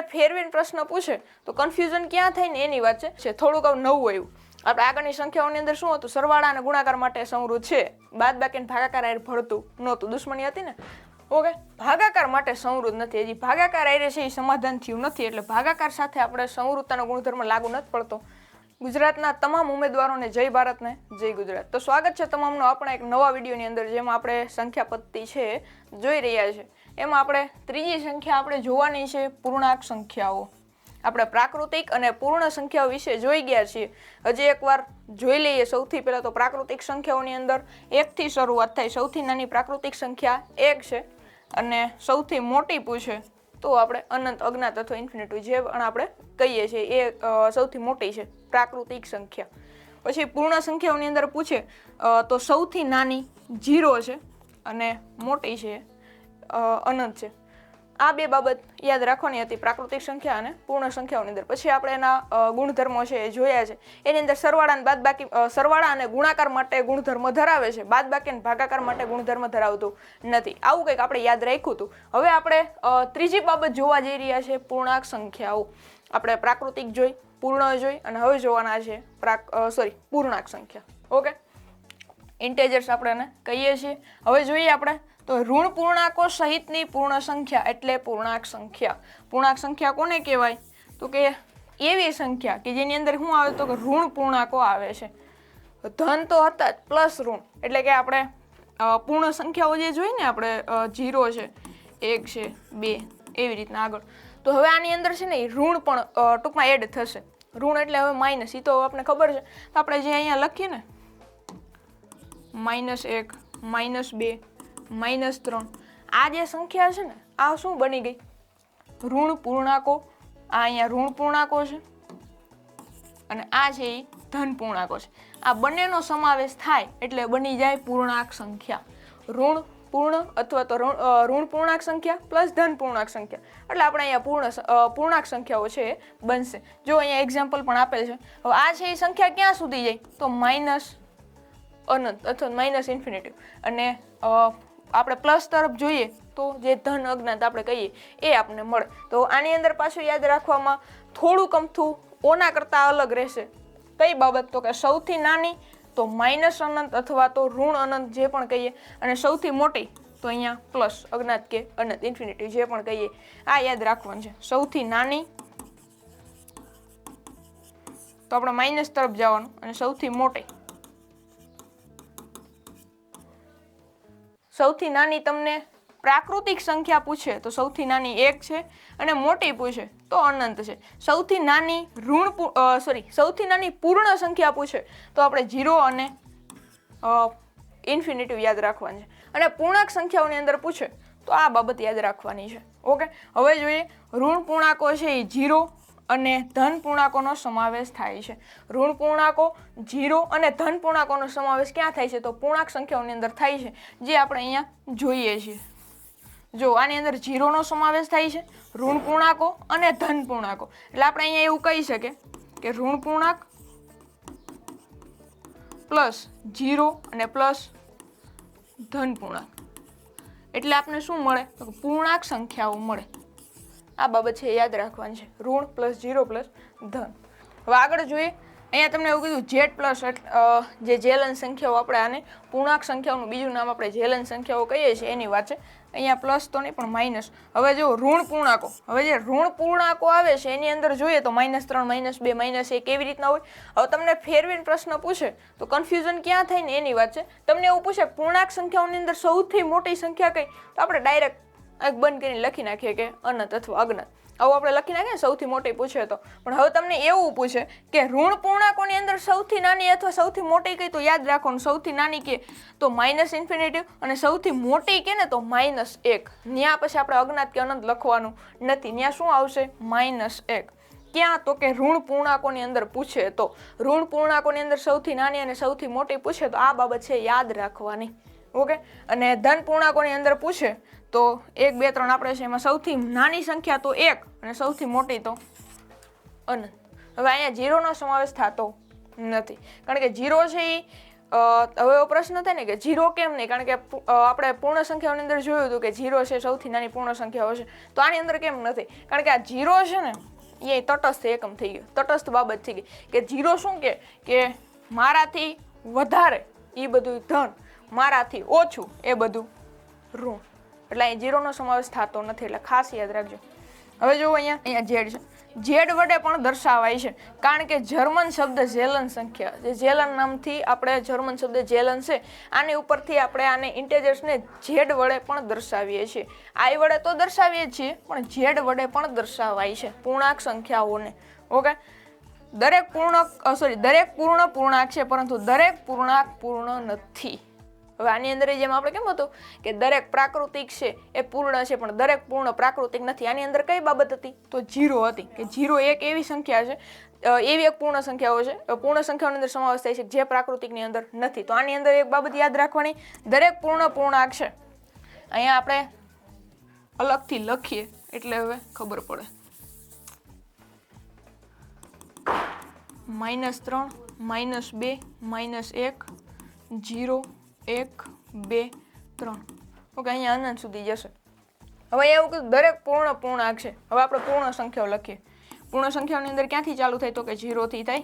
તમને ફેરવીને પ્રશ્ન પૂછે, તો કન્ફ્યુઝન ક્યાં થાય ને એની વાત છે? થોડુંક નવું આવ્યું. આપણે આગળની સંખ્યાઓની અંદર શું હતું? સરવાળા અને ગુણાકાર માટે સમૃદ્ધ છે. બાદ બાકી ભાગાકાર આયર ભળતું નહોતું. દુશ્મની હતી ને? ઓકે. ભાગાકાર માટે સમૃદ્ધ નથી. હજી ભાગાકાર આયરે છે, એ સમાધાન થયું નથી. એટલે ભાગાકાર સાથે આપણે સમૃદ્ધતાનો ગુણધર્મ લાગુ નથી પડતો. ગુજરાતના તમામ ઉમેદવારોને જય ભારતને જય ગુજરાત. તો સ્વાગત છે તમામનો આપણા એક નવા વિડીયોની અંદર, જેમાં આપણે સંખ્યા પદ્ધતિ છે, જોઈ રહ્યા છે. એમાં આપણે ત્રીજી સંખ્યા આપણે જોવાની છે પૂર્ણાંક સંખ્યાઓ. આપણે પ્રાકૃતિક અને પૂર્ણ સંખ્યાઓ વિશે જોઈ ગયા છીએ. હજી એકવાર જોઈ લઈએ સૌથી પહેલાં તો પ્રાકૃતિક સંખ્યાઓની અંદર એકથી શરૂઆત થાય. સૌથી નાની પ્રાકૃતિક સંખ્યા એક છે અને સૌથી મોટી પૂછે તો આપણે અનંત અજ્ઞાત અથવા ઇન્ફિનિટી જે પણ આપણે કહીએ છીએ. એ સૌથી મોટી છે પ્રાકૃતિક સંખ્યા. પછી પૂર્ણ સંખ્યાઓની અંદર પૂછે તો સૌથી નાની જીરો છે અને મોટી છે અનંત છે. આ બે બાબત યાદ રાખવાની હતી પ્રાકૃતિક સંખ્યા અને પૂર્ણ સંખ્યાઓની અંદર. પછી આપણે એના ગુણધર્મો છે એ જોયા છે. એની અંદર સરવાળા અને બાદબાકી સરવાળા અને ગુણાકાર માટે ગુણધર્મ ધરાવે છે. બાદબાકી અને ભાગાકાર માટે ગુણધર્મ ધરાવતું નથી. આવું કંઈક આપણે યાદ રાખ્યું હતું. હવે આપણે ત્રીજી બાબત જોવા જઈ રહ્યા છે, પૂર્ણાંક સંખ્યાઓ. આપણે પ્રાકૃતિક જોઈ, પૂર્ણ જોઈ અને હવે જોવાના છે પ્રાક સોરી પૂર્ણાંક સંખ્યા. ઓકે? ઇન્ટેજર્સ આપણે એને કહીએ છીએ. હવે જોઈએ આપણે તો ઋણ પૂર્ણાંકો સહિતની પૂર્ણ સંખ્યા એટલે પૂર્ણાંક સંખ્યા. પૂર્ણાંક સંખ્યા કોને કહેવાય? તો કે એવી સંખ્યા કે જેની અંદર શું આવે તો કે ઋણ પૂર્ણાંકો આવે છે. ધન તો હતા જ, પ્લસ ઋણ. એટલે કે આપણે પૂર્ણ સંખ્યાઓ જે જોઈએ ને આપણે જીરો છે, એક છે, બે, એવી રીતના આગળ. તો હવે આની અંદર છે ને ઋણ પણ ટૂંકમાં એડ થશે. ઋણ એટલે હવે માઇનસ એ તો આપણે ખબર છે. તો આપણે જે અહીંયા લખીએ ને માઇનસ એક માઇનસ બે માઇનસ ત્રણ. આ જે સંખ્યા છે ને, આ શું બની ગઈ? ઋણ પૂર્ણાંકો. આ અહીંયા ઋણ પૂર્ણાંકો છે અને આ છે એ ધન પૂર્ણાંકો છે. આ બંનેનો સમાવેશ થાય એટલે બની જાય પૂર્ણાંક સંખ્યા. ઋણ પૂર્ણ અથવા તો ઋણ પૂર્ણાંક સંખ્યા પ્લસ ધન પૂર્ણાંક સંખ્યા. એટલે આપણે અહીંયા પૂર્ણ પૂર્ણાંક સંખ્યાઓ છે એ બનશે. જો અહીંયા એક્ઝામ્પલ પણ આપેલ છે. હવે આ છે એ સંખ્યા ક્યાં સુધી જાય? તો માઇનસ અનંત અથવા માઇનસ ઇન્ફિનિટી અને આપણે પ્લસ તરફ જોઈએ તો જે ધન અજ્ઞાત આપણે કહીએ, એ આપણને મળે. તો આની અંદર પાછું યાદ રાખવામાં થોડુંક અમથું ઓના કરતાં અલગ રહેશે. કઈ બાબત? તો કે સૌથી નાની તો માઇનસ અનંત અથવા તો ઋણ અનંત જે પણ કહીએ, અને સૌથી મોટી તો અહીંયા પ્લસ, અજ્ઞાત કે અનંત ઇન્ફિનિટી જે પણ કહીએ, આ યાદ રાખવાનું છે. સૌથી નાની તો આપણે માઇનસ તરફ જવાનું અને સૌથી મોટી સૌથી નાની તમને પ્રાકૃતિક સંખ્યા પૂછે તો સૌથી નાની એક છે અને મોટી પૂછે તો અનંત છે. સૌથી નાની ઋણ સોરી સૌથી નાની પૂર્ણ સંખ્યા પૂછે તો આપણે જીરો અને ઇન્ફિનિટિવ યાદ રાખવાની છે. અને પૂર્ણાંક સંખ્યાઓની અંદર પૂછે તો આ બાબત યાદ રાખવાની છે. ઓકે? હવે જોઈએ ઋણ પૂર્ણાંકો છે એ જીરો અને ધન પૂર્ણાંકોનો સમાવેશ થાય છે. ઋણ પૂર્ણાંકો જીરો અને ધન પૂર્ણાંકોનો સમાવેશ ક્યાં થાય છે? તો પૂર્ણાંક સંખ્યાઓની અંદર થાય છે, જે આપણે અહીંયા જોઈએ છીએ. જો આની અંદર જીરોનો સમાવેશ થાય છે, ઋણ પૂર્ણાંકો અને ધન પૂર્ણાંકો. એટલે આપણે અહીંયા એવું કહી શકીએ કે ઋણ પૂર્ણાંક પ્લસ જીરો અને પ્લસ ધન પૂર્ણાંક. એટલે આપણે શું મળે? તો પૂર્ણાંક સંખ્યાઓ મળે. આ બાબત છે યાદ રાખવાની છે. ઋણ પ્લસ જીરો પ્લસ ધન. હવે આગળ જોઈએ, અહીંયા તમને એવું કીધું જેડ પ્લસ જે જેલન સંખ્યાઓ આપણે આને પૂર્ણાંક સંખ્યાઓનું બીજું નામ આપણે જેલન સંખ્યાઓ કહીએ છીએ, એની વાત છે. અહીંયા પ્લસ તો નહીં, પણ માઇનસ હવે જો ઋણ પૂર્ણાંકો, હવે જે ઋણ પૂર્ણાંકો આવે છે, એની અંદર જોઈએ તો માઇનસ ત્રણ માઇનસ બે માઇનસ એક કેવી રીતના હોય? હવે તમને ફેરવીને પ્રશ્ન પૂછે, તો કન્ફ્યુઝન ક્યાં થાય ને એની વાત છે. તમને એવું પૂછે, પૂર્ણાંક સંખ્યાઓની અંદર સૌથી મોટી સંખ્યા કઈ? તો આપણે ડાયરેક્ટ એક બંધ કરીને લખી નાખીએ કે અનંત અથવા અજ્ઞાત આવું આપણે લખી નાખીએ ને સૌથી મોટી પૂછે તો. પણ હવે તમને એવું પૂછે કે ઋણ પૂર્ણાંકોની અંદર સૌથી નાની અથવા સૌથી મોટી કઈ? તો યાદ રાખવાનું, સૌથી નાની કે? તો માઇનસ ઇન્ફિનેટિવ અને સૌથી મોટી કે ને તો માઇનસ એક. ત્યાં પછી આપણે અજ્ઞાત કે અનંત લખવાનું નથી. ત્યાં શું આવશે? માઇનસ એક. ક્યાં તો કે ઋણ પૂર્ણાંકોની અંદર પૂછે તો. ઋણ પૂર્ણાંકોની અંદર સૌથી નાની અને સૌથી મોટી પૂછે તો આ બાબત છે યાદ રાખવાની. ઓકે? અને ધન પૂર્ણાંકોની અંદર પૂછે તો એક, બે, ત્રણ આપણે છે એમાં સૌથી નાની સંખ્યા તો એક અને સૌથી મોટી તો અનંત હવે અહીંયા જીરોનો સમાવેશ થતો નથી. કારણ કે જીરો છે એ હવે એવો પ્રશ્ન થાય ને કે જીરો કેમ નહીં? કારણ કે આપણે પૂર્ણ સંખ્યાઓની અંદર જોયું હતું કે જીરો છે સૌથી નાની પૂર્ણ સંખ્યાઓ છે. તો આની અંદર કેમ નથી? કારણ કે આ જીરો છે ને એ તટસ્થ એકમ થઈ ગયો. તટસ્થ બાબત થઈ ગઈ. કે જીરો શું કે? કે મારાથી વધારે એ બધું ધન, મારાથી ઓછું એ બધું ઋણ. એટલે અહીં જીરોનો સમાવેશ થતો નથી, એટલે ખાસ યાદ રાખજો. હવે જુઓ અહીંયા અહીંયા ઝેડ છે. ઝેડ વડે પણ દર્શાવાય છે, કારણ કે જર્મન શબ્દ ઝેલન સંખ્યા, જે ઝેલન નામથી આપણે જર્મન શબ્દ ઝેલન છે, આની ઉપરથી આપણે આને ઇન્ટેજર્સને ઝેડ વડે પણ દર્શાવીએ છીએ. આઈ વડે તો દર્શાવીએ છીએ, પણ ઝેડ વડે પણ દર્શાવાય છે પૂર્ણાંક સંખ્યાઓને. ઓકે? દરેક પૂર્ણ સોરી દરેક પૂર્ણ પૂર્ણાંક છે, પરંતુ દરેક પૂર્ણાંક પૂર્ણ નથી. હવે આની અંદર જેમ આપણે કેમ હતું કે દરેક પ્રાકૃતિક છે એ પૂર્ણ છે, પણ દરેક પૂર્ણ પ્રાકૃતિક નથી. આની અંદર કઈ બાબત હતી? તો જીરો હતી, કે જીરો એક એવી સંખ્યા છે એવી એક પૂર્ણ સંખ્યાઓ છે. પૂર્ણ સંખ્યાઓની અંદર સમાવેશ થાય છે જે પ્રાકૃતિકની અંદર નથી. તો આની અંદર એક બાબત યાદ રાખવાની, દરેક પૂર્ણ પૂર્ણાંક છે. અહીંયા આપણે અલગથી લખીએ, એટલે હવે ખબર પડે. માઇનસ ત્રણ, માઇનસ બે, માઇનસ એક, જીરો એક, બે, ત્રણ. ઓકે અહીંયા અનંત સુધી જશે. હવે એવું કે દરેક પૂર્ણ પૂર્ણાંક છે. હવે આપણે પૂર્ણ સંખ્યાઓ લખીએ. પૂર્ણ સંખ્યાઓની અંદર ક્યાંથી ચાલુ થાય તો કે ઝીરોથી થાય?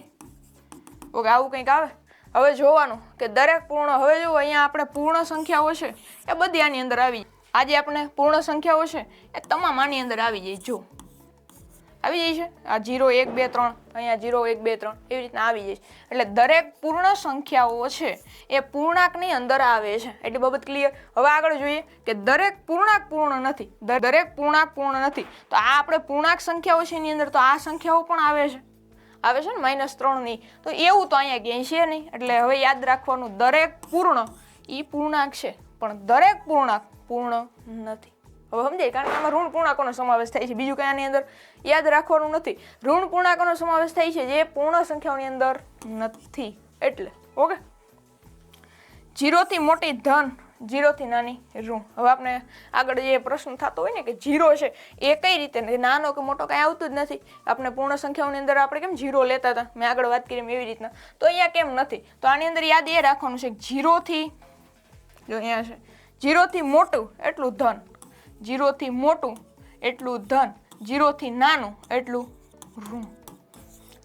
ઓકે, આવું કંઈક આવે? હવે જોવાનું કે દરેક પૂર્ણ, હવે જો અહીંયા આપણે પૂર્ણ સંખ્યાઓ છે. એ બધી આની અંદર આવી જાય. આજે આપણે પૂર્ણ સંખ્યાઓ છે, એ તમામ આની અંદર આવી જાય. જો આવી છે? આ જીરો એક, બે, ત્રણ, અહીંયા જીરો એક, બે, ત્રણ, એવી રીતના આવી છે. એટલે દરેક પૂર્ણ સંખ્યાઓ છે, એ પૂર્ણાંકની અંદર આવે છે. એટલી બાબત ક્લિયર હવે આગળ જોઈએ કે દરેક પૂર્ણાંક પૂર્ણ નથી. દરેક પૂર્ણાંક પૂર્ણ નથી. તો આ આપણે પૂર્ણાંક સંખ્યાઓ છે એની અંદર, તો આ સંખ્યાઓ પણ આવે છે. આવે છે ને? માઇનસ ત્રણની તો એવું તો અહીંયા ક્યાંય છે નહીં. એટલે હવે યાદ રાખવાનું, દરેક પૂર્ણ એ પૂર્ણાંક છે. પણ દરેક પૂર્ણાંક પૂર્ણ નથી. હવે સમજાય, કારણ કે આમાં ઋણ પૂર્ણાંકોનો સમાવેશ થાય છે. બીજું કંઈ આની અંદર યાદ રાખવાનું નથી. ઋણ પૂર્ણાંકોનો સમાવેશ થાય છે જે પૂર્ણ સંખ્યાઓની અંદર નથી. એટલે, ઓકે? જીરોથી મોટી ધન, જીરોથી નાની ઋણ. હવે આપણે આગળ જે પ્રશ્ન થતો હોય ને કે જીરો છે, એ કઈ રીતે? નાનો કે મોટો કાંઈ આવતું જ નથી. આપણે પૂર્ણ સંખ્યાઓની અંદર આપણે કેમ જીરો લેતા હતા? મેં આગળ વાત કરી એવી રીતના. તો અહીંયા કેમ નથી? તો આની અંદર યાદ એ રાખવાનું છે જીરોથી, જો અહીંયા છે, જીરોથી મોટું એટલું ધન. જીરોથી મોટું એટલું ધન, જીરોથી નાનું એટલું ઋણ.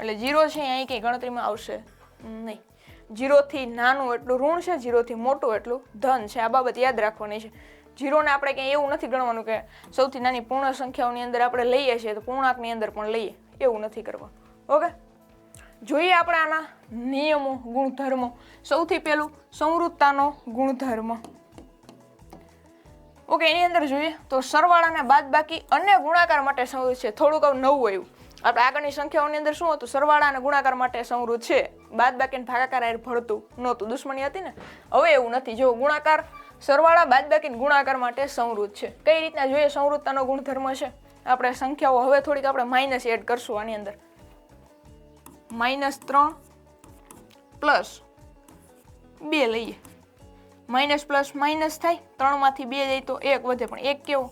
એટલે જીરો છે અહીં કંઈ ગણતરીમાં આવશે નહીં. જીરોથી નાનું એટલું ઋણ છે, જીરોથી મોટું એટલું ધન છે. આ બાબત યાદ રાખવાની છે. જીરોને આપણે ક્યાંય એવું નથી ગણવાનું કે સૌથી નાની પૂર્ણ સંખ્યાઓની અંદર આપણે લઈએ છીએ તો પૂર્ણાંકની અંદર પણ લઈએ. એવું નથી કરવાનું. ઓકે? જોઈએ આપણે આના નિયમો, ગુણધર્મો. સૌથી પહેલું સંવૃત્તાનો ગુણધર્મ. ઓકે, એની અંદર જોઈએ તો સરવાળાને બાદ બાકી અને ગુણાકાર માટે સંવૃત છે. થોડુંક નવું આવ્યું. આપણે આગળની સંખ્યાઓની અંદર શું હતું? સરવાળા અને ગુણાકાર માટે સંવૃત છે. બાદ બાકીને ભાગાકાર હારે ભળતું નહોતું. દુશ્મની હતી ને? હવે એવું નથી. જો ગુણાકાર, સરવાળા બાદ બાકી ગુણાકાર માટે સંવૃત છે. કઈ રીતના જોઈએ સંવૃત્તાનો ગુણધર્મ છે? આપણે સંખ્યાઓ હવે થોડીક આપણે માઇનસ એડ કરશું આની અંદર. માઇનસ ત્રણ પ્લસ બે લઈએ. માઇનસ પ્લસ માઇનસ થાય, ત્રણમાંથી બે જાય તો એક વધે, પણ એક કેવો?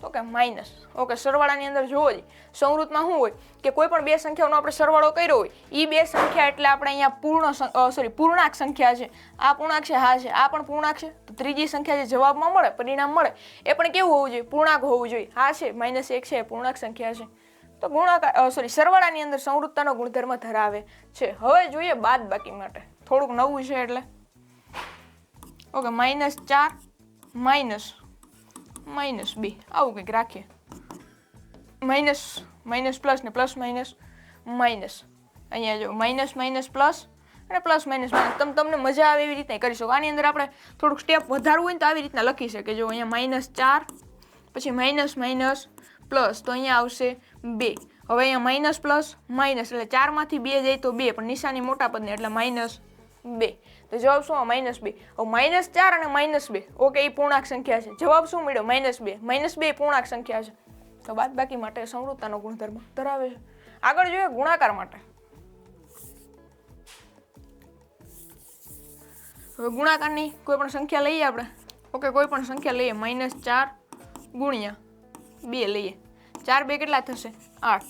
તો કે માઇનસ. ઓકે, સરવાળાની અંદર જોવો જ. સંવૃતમાં શું હોય? કે કોઈ પણ બે સંખ્યાઓનો આપણે સરવાળો કર્યો હોય એ બે સંખ્યા એટલે આપણે અહીંયા પૂર્ણ સોરી પૂર્ણાંક સંખ્યા છે. આ પૂર્ણાંક છે, હા છે. આ પણ પૂર્ણાંક છે. તો ત્રીજી સંખ્યા જે જવાબમાં મળે, પરિણામ મળે, એ પણ કેવું હોવું જોઈએ? પૂર્ણાંક હોવું જોઈએ. હા છે, માઇનસ એક છે, પૂર્ણાંક સંખ્યા છે. તો ગુણાકાર સોરી સરવાળાની અંદર સંવૃત્તાનો ગુણધર્મ ધરાવે છે. હવે જોઈએ બાદ બાકી માટે. થોડુંક નવું છે એટલે. ઓકે માઇનસ ચાર માઇનસ માઇનસ બે આવું કંઈક રાખીએ માઇનસ માઇનસ પ્લસ ને પ્લસ માઇનસ માઇનસ અહીંયા જો માઇનસ માઇનસ પ્લસ અને પ્લસ માઇનસ માઇનસ તમ તમને મજા આવે એવી રીતના કરી શકો આની અંદર આપણે થોડુંક સ્ટેપ વધારવું હોય ને તો આવી રીતના લખી શકે જો અહીંયા માઇનસ ચાર પછી માઇનસ માઇનસ પ્લસ તો અહીંયા આવશે બે હવે અહીંયા માઇનસ પ્લસ માઇનસ એટલે ચારમાંથી બે જાય તો બે પણ નિશાની મોટા પદને એટલે માઇનસ બે જવાબ શું? માઇનસ બે. માઇનસ ચાર અને માઇનસ બે. ઓકે એ પૂર્ણાંક સંખ્યા છે. જવાબ શું મળ્યો? માઇનસ બે. માઇનસ બે પૂર્ણાંક સંખ્યા છે. તો બાદ બાકી માટે સંવૃત્તાનો ગુણધર્મ ધરાવે છે. આગળ જોઈએ ગુણાકાર માટે. હવે ગુણાકારની કોઈ પણ સંખ્યા લઈએ આપણે? ઓકે, કોઈ પણ સંખ્યા લઈએ. માઇનસ ચાર ગુણ્યા બે લઈએ. ચાર બે કેટલા થશે? આઠ.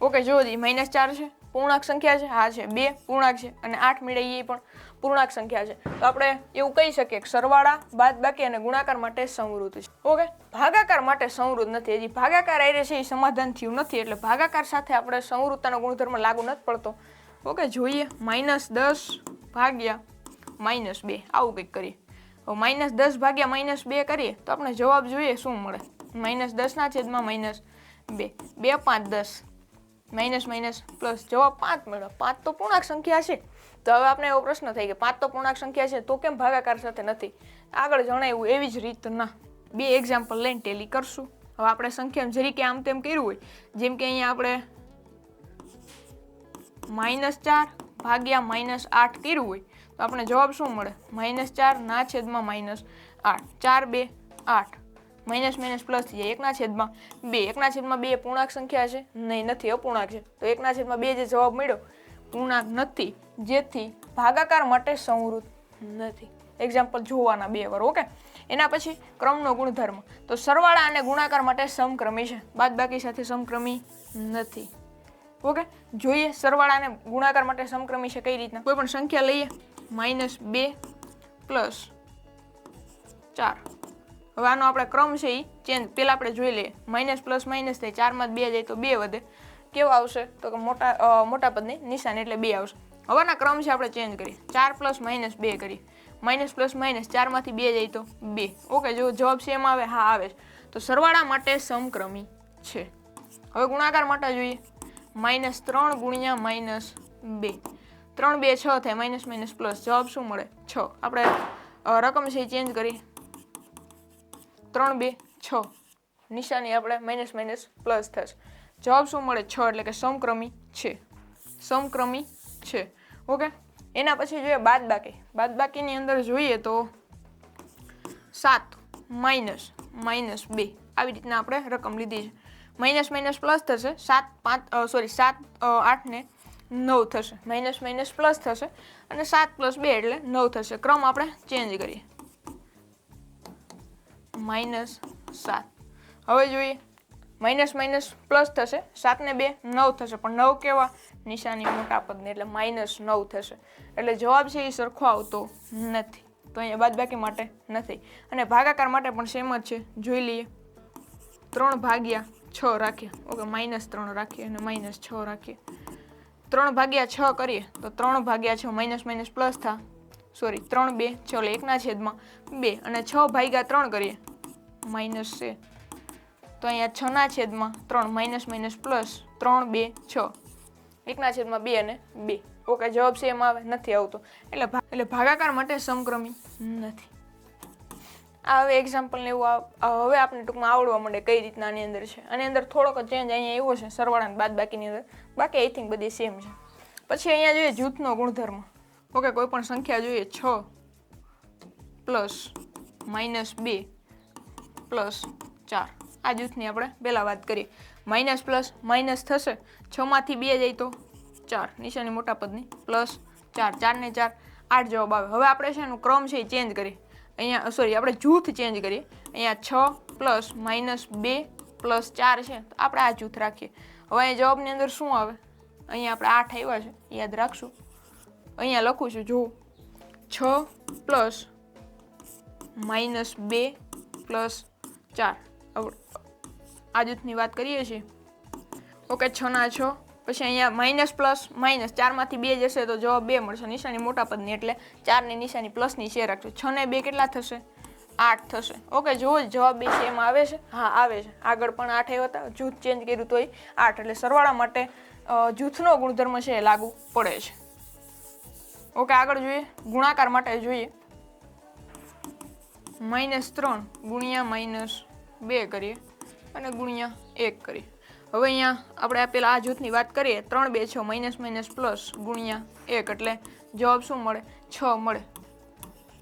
ઓકે જો જી માઇનસ ચાર છે, પૂર્ણાંક સંખ્યા છે, હા છે, બે પૂર્ણાંક છે અને આઠ મેળવીએ પણ. પૂર્ણાંક સંખ્યા છે. તો આપણે એવું કહી શકીએ કે સરવાળા, બાદબાકી અને ગુણાકાર માટે સંવૃત છે. ઓકે? ભાગાકાર માટે સંવૃત નથી. હજી ભાગાકાર આવી છે એ સમાધાન થયું નથી, એટલે ભાગાકાર સાથે આપણે સંવૃત્તાનો ગુણધર્મ લાગુ નથી પડતો. ઓકે, જોઈએ. માઇનસ દસ ભાગ્યા માઇનસ બે. આવું કંઈક કરીએ. હવે માઇનસ દસ ભાગ્યા માઇનસ બે કરીએ, તો આપણે જવાબ જોઈએ શું મળે? માઇનસ દસના છેદમાં માઇનસ બે. બે પાંચ દસ. માઇનસ માઇનસ પ્લસ જવાબ પાંચ મળ્યો પાંચ તો પૂર્ણાંક સંખ્યા છે. તો હવે આપણે એવો પ્રશ્ન થાય કે પાંચ તો પૂર્ણાંક સંખ્યા છે, તો કેમ ભાગાકાર સાથે નથી? આગળ જણાવ્યું એવી જ રીતના બે એક્ઝામ્પલ લઈને ટેલી કરશું. હવે આપણે સંખ્યા જરીકે આમ તેમ કર્યું હોય, જેમ કે અહીંયા આપણે માઇનસ ચાર ભાગ્યા માઇનસ આઠ કર્યું હોય, તો આપણે જવાબ શું મળે? માઇનસ ચાર ના છેદમાં માઇનસ આઠ. ચાર, બે, આઠ. માઇનસ માઇનસ પ્લસ થઈ જાય. એકના છેદમાં બે. એકના છેદમાં બે પૂર્ણાંક સંખ્યા છે? નહીં, નથી. અપૂર્ણાંક છે. તો એકના છેદમાં બે જે જવાબ મળ્યો પૂર્ણાંક નથી, જેથી ભાગાકાર માટે સંવૃત નથી. એક્ઝામ્પલ જોવાના બે વાર ઓકે એના પછી ક્રમનો ગુણધર્મ. તો સરવાળા અને ગુણાકાર માટે સમક્રમી છે. બાદબાકી સાથે સમક્રમી નથી. ઓકે જોઈએ સરવાળા અને ગુણાકાર માટે સમક્રમી છે કઈ રીતના? કોઈ પણ સંખ્યા લઈએ. માઇનસ બે પ્લસ ચાર. હવે આનો આપણે ક્રમ છે એ ચેન્જ. પહેલાં આપણે જોઈ લઈએ. માઇનસ પ્લસ માઇનસ થાય. ચારમાં બે જાય તો બે વધે. કેવા આવશે? તો કે મોટા મોટા પદની નિશાન એટલે બે આવશે. હવેના ક્રમ છે આપણે ચેન્જ કરીએ. ચાર પ્લસ માઇનસ બે કરીએ. માઇનસ પ્લસ માઇનસ ચારમાંથી બે જાય તો બે. ઓકે જો જવાબ સેમ આવે, હા, આવે તો સરવાળા માટે સમક્રમી છે. હવે ગુણાકાર માટે જોઈએ. માઇનસ ત્રણ ગુણ્યા માઇનસ બે. ત્રણ બે છ થાય માઇનસ માઇનસ પ્લસ જવાબ શું મળે? છ. આપણે રકમ છે ચેન્જ કરી ત્રણ બે છ. નિશાની આપણે માઇનસ માઇનસ પ્લસ થશે. જવાબ શું મળે? છ, એટલે કે સમક્રમી છે. સમક્રમી છે. ઓકે? એના પછી જોઈએ બાદબાકી. બાદબાકીની અંદર જોઈએ તો સાત માઇનસ માઇનસ બે. આવી રીતના આપણે રકમ લીધી છે. માઇનસ માઇનસ પ્લસ થશે. સાત, પાંચ સોરી, સાત આઠને નવ થશે. માઇનસ માઇનસ પ્લસ થશે અને સાત પ્લસ બે એટલે નવ થશે. ક્રમ આપણે ચેન્જ કરીએ. માઇનસ સાત. હવે જોઈએ માઇનસ માઇનસ પ્લસ થશે. સાત ને બે, નવ થશે. પણ નવ કેવા? નિશાની મોટા પદની એટલે માઇનસ નવ થશે. એટલે જવાબ છે એ સરખો આવતો નથી. તો અહીંયા બાદબાકી માટે નથી. અને ભાગાકાર માટે પણ સેમ જ છે. જોઈ લઈએ. ત્રણ ભાગ્યા છ રાખીએ. ઓકે માઇનસ ત્રણ રાખીએ અને માઇનસ છ રાખીએ. ત્રણ ભાગ્યા છ કરીએ. તો ત્રણ ભાગ્યા છ માઇનસ માઇનસ પ્લસ થા. સોરી ત્રણ બે. ચલો, એકના છેદમાં બે અને છ ભાગ્યા ત્રણ કરીએ. માઇનસ છે. તો અહીંયા છના છેદમાં ત્રણ, માઇનસ માઇનસ પ્લસ ત્રણ, બે, છ. એકના છેદમાં બે અને બે. ઓકે જવાબ સેમ આવે? નથી આવતો. એટલે એટલે ભાગાકાર માટે સમક્રમી નથી. આ હવે એક્ઝામ્પલને એવું હવે આપણે ટૂંકમાં આવડવા માંડે કઈ રીતના આની અંદર છે. આની અંદર થોડોક ચેન્જ અહીંયા એવો છે, સરવાળા બાદ બાકીની અંદર. બાકી આઈ થિંક બધી સેમ છે. પછી અહીંયા જોઈએ જૂથનો ગુણધર્મ. ઓકે, કોઈ પણ સંખ્યા જોઈએ, છ પ્લસ માઇનસ બે પ્લસ ચાર. આ જૂથની આપણે, પહેલાં વાત કરીએ. માઇનસ પ્લસ માઇનસ થશે. છમાંથી બે જાય તો ચાર. નિશાની મોટા પદની. પ્લસ ચાર. ચારને ચાર. આઠ જવાબ આવે. હવે આપણે છે એનું ક્રમ છે એ ચેન્જ કરીએ. અહીંયા સોરી આપણે જૂથ ચેન્જ કરીએ. અહીંયા છ પ્લસ માઇનસ બે પ્લસ ચાર છે. તો આપણે આ જૂથ રાખીએ. હવે અહીંયા જવાબની અંદર શું આવે? અહીંયા આપણે આઠ આવ્યા છે. યાદ રાખશું. અહીંયા લખું છું જો છ પ્લસ માઇનસ બે પ્લસ ચાર. આ જૂથની વાત કરીએ છીએ. ઓકે, છ ના છ. પછી અહીંયા માઇનસ પ્લસ માઇનસ ચારમાંથી બે જશે તો જવાબ બે મળશે. નિશાની મોટા પદની એટલે ચારની નિશાની પ્લસની છે રાખજો. છ ને બે કેટલા થશે? આઠ થશે. ઓકે, જુઓ જવાબ બે સેમ આવે છે? હા, આવે છે. આગળ પણ આઠ આવ્યા હતા. જૂથ ચેન્જ કર્યું તોય આઠ. એટલે સરવાળા માટે જૂથનો ગુણધર્મ છે એ લાગુ પડે છે. ઓકે, આગળ જોઈએ. ગુણાકાર માટે જોઈએ. માઇનસ ત્રણ ગુણ્યા માઇનસ બે કરીએ. અને ગુણ્યા એક કરીએ હવે અહીંયા આપણે આ પેલા આ જૂથની વાત કરીએ, ત્રણ બે છ માઇનસ માઇનસ પ્લસ ગુણ્યા એક, એટલે જવાબ શું મળે? છ મળે.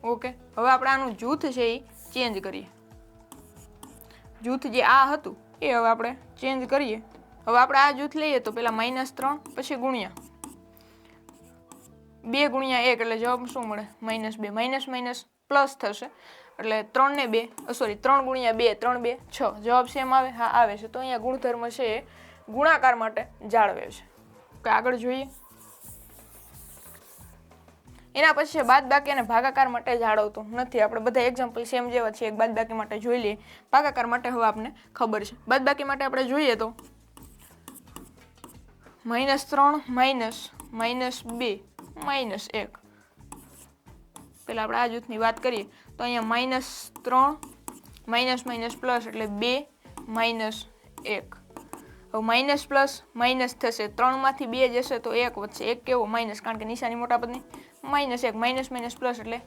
ઓકે? હવે આપણે આનું જૂથ છે એ ચેન્જ કરીએ. જૂથ જે આ હતું, એ હવે આપણે ચેન્જ કરીએ. હવે આપણે આ જૂથ લઈએ તો પહેલાં માઇનસ ત્રણ, પછી ગુણ્યા. બે ગુણ્યા એક, એટલે જવાબ શું મળે? માઇનસ બે. માઇનસ માઇનસ પ્લસ થશે. એટલે ત્રણ ને બે સોરી ત્રણ ગુણ્યા બે, ત્રણ બે, છ. જવાબ સેમ આવે? હા, આવે છે. તો અહીંયા ગુણધર્મ છે એ ગુણાકાર માટે જાળવે છે. કે આગળ જોઈએ. એના પછી છે, બાદબાકી અને ભાગાકાર માટે જાળવતું. નથી, આપણે બધા એક્ઝામ્પલ સેમ જેવા છે એક બાદબાકી માટે જોઈ લઈએ. ભાગાકાર માટે હવે આપણને ખબર છે. બાદબાકી માટે આપણે જોઈએ તો માઇનસ ત્રણ માઇનસ માઇનસ બે માઇનસ એક. પેલા આપણે આ જૂથની વાત કરીએ, તો અહીંયા માઇનસ ત્રણ માઇનસ માઇનસ પ્લસ એટલે બે માઇનસ એક. હવે માઇનસ પ્લસ માઇનસ થશે, ત્રણમાંથી બે જશે તો એક વધશે. એક કેવો? માઇનસ કારણ કે નિશાની મોટા પદની માઇનસ એક માઇનસ માઇનસ પ્લસ એટલે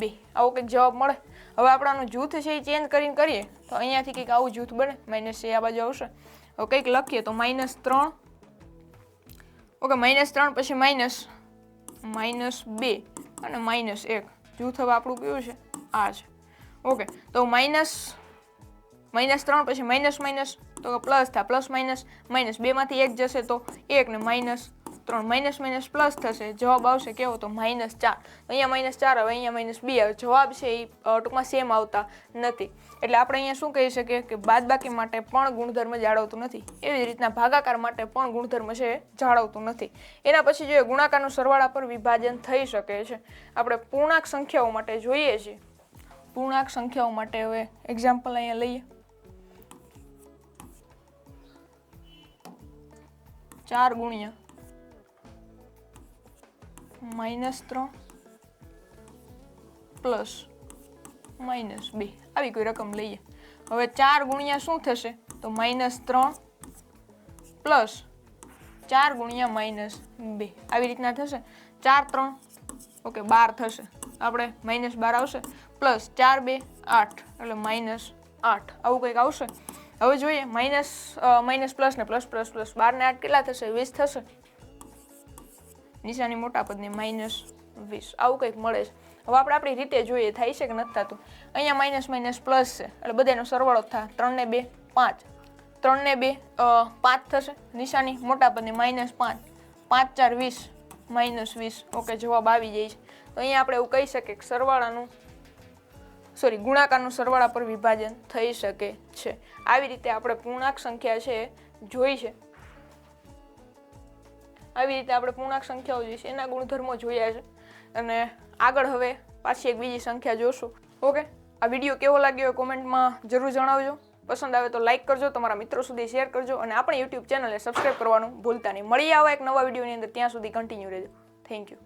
બે. આવો કંઈક જવાબ મળે. હવે આપણાનું જૂથ છે એ ચેન્જ કરીને કરીએ, તો અહીંયાથી કંઈક આવું જૂથ બને. માઇનસ છે આ બાજુ આવશે. હવે કંઈક લખીએ તો માઇનસ ત્રણ. ઓકે માઇનસ ત્રણ પછી માઇનસ માઇનસ બે અને માઇનસ એક. જૂથ આપણું કયું છે? આ છે. ઓકે, તો માઇનસ માઇનસ ત્રણ પછી માઇનસ માઇનસ તો પ્લસ થાય, પ્લસ માઇનસ માઇનસ બેમાંથી એક જશે તો એક ને માઇનસ ત્રણ માઇનસ માઇનસ પ્લસ થશે, જવાબ આવશે કેવો? તો માઇનસ ચાર. અહીંયા માઇનસ ચાર આવે, અહીંયા માઇનસ બે આવે. જવાબ છે એ ટૂંકમાં સેમ આવતા નથી. એટલે આપણે અહીંયા શું કહી શકીએ કે બાદબાકી માટે પણ ગુણધર્મ જાળવતું નથી. એવી રીતના ભાગાકાર માટે પણ ગુણધર્મ છે જાળવતું નથી. એના પછી જોઈએ, ગુણાકારનું સરવાળા પર વિભાજન થઈ શકે છે. આપણે પૂર્ણાંક સંખ્યાઓ માટે જોઈએ છીએ. પૂર્ણાંક સંખ્યાઓ માટે હવે એક્ઝામ્પલ અહીંયા લઈએ. ચાર ગુણ્યા માઇનસ ત્રણ પ્લસ માઇનસ બે આવી કોઈ રકમ લઈએ. હવે ચાર ગુણ્યા શું થશે? તો માઇનસ ત્રણ પ્લસ ચાર ગુણ્યા માઇનસ બે આવી રીતના થશે. ચાર ત્રણ. ઓકે, બાર થશે. આપણે માઇનસ બાર આવશે. પ્લસ ચાર બે આઠ. એટલે માઇનસ આઠ. આવું કંઈક આવશે. હવે જોઈએ. માઇનસ માઇનસ પ્લસ ને પ્લસ પ્લસ પ્લસ બાર ને આઠ કેટલા થશે? વીસ થશે. નિશાની મોટા પદની માઇનસ વીસ. આવું કંઈક મળે છે. હવે આપણે આપણી રીતે જોઈએ, થાય છે કે નથી થતું? અહીંયા માઇનસ માઇનસ પ્લસ છે. એટલે બધાનો સરવાળો થાય ત્રણને બે, પાંચ. ત્રણને બે પાંચ થશે. નિશાની મોટા પદની માઇનસ પાંચ. પાંચ, ચાર, વીસ. માઇનસ વીસ. ઓકે, જવાબ આવી જાય છે. તો અહીંયા આપણે એવું કહી શકીએ કે સરવાળાનું સોરી ગુણાકારનું સરવાળા પર વિભાજન થઈ શકે છે. આવી રીતે આપણે પૂર્ણાંક સંખ્યા છે જોઈ છે. આવી રીતે આપણે પૂર્ણાંક સંખ્યાઓ છે એના ગુણધર્મો જોયા છે. અને આગળ હવે પાછી એક બીજી સંખ્યા જોશું. ઓકે? આ વીડિયો કેવો લાગ્યો એ કોમેન્ટમાં જરૂર જણાવજો. પસંદ આવે તો લાઈક કરજો, તમારા મિત્રો સુધી શેર કરજો અને આપણી યુટ્યુબ ચેનલને સબસ્ક્રાઈબ કરવાનું ભૂલતા નહીં. મળી આવા એક નવા વિડીયોની અંદર. ત્યાં સુધી કન્ટિન્યુ રહેજો. Thank you.